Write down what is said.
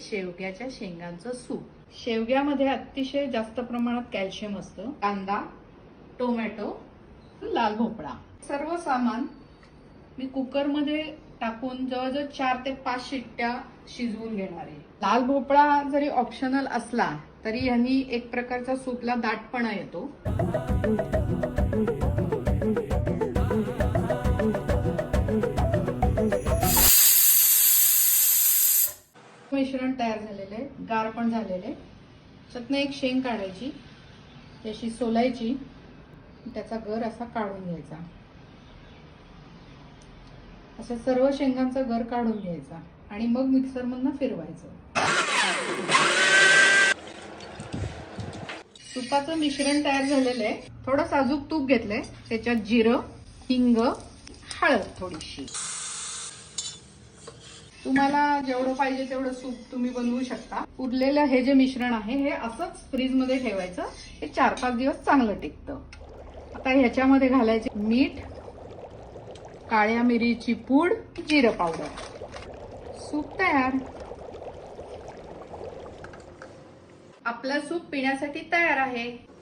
शेवग्याच्या शेंगांचं सूप. शेवग्यामध्ये अतिशय जास्त प्रमाणात कॅल्शियम असतं. कांदा टोमॅटो लाल भोपळा. सर्व सामान मी कुकरमध्ये टाकून जवळजवळ चार ते पाच शिट्ट्या शिजवून घेणार आहे. लाल भोपळा जरी ऑप्शनल असला तरी यांनी एक प्रकारचा सूपला दाटपणा येतो. मिश्रण तयार झालेलं आहे गार पण झालेले त्यातनं एक शेंग काढायची त्याशी सोलायची त्याचा गर असा काढून घ्यायचा. अशा सर्व शेंगांचा गर काढून घ्यायचा आणि मग मिक्सर मधनं फिरवायचं. तुपाचं मिश्रण तयार झालेलं आहे. थोडं साजूक तूप घेतलंय. त्याच्यात जिरं हिंग हळद थोडीशी. तुम्हाला जेवढं पाहिजे तेवढं सूप तुम्ही बनवू शकता. उरलेलं हे जे मिश्रण आहे हे असंच फ्रीजमध्ये ठेवायचं. हे चार पाच दिवस चांगलं टिकतं. आता ह्याच्यामध्ये घालायचे मीठ काळ्या मिरीची पूड जिरं पावडर. सूप तयार. आपलं सूप पिण्यासाठी तयार आहे.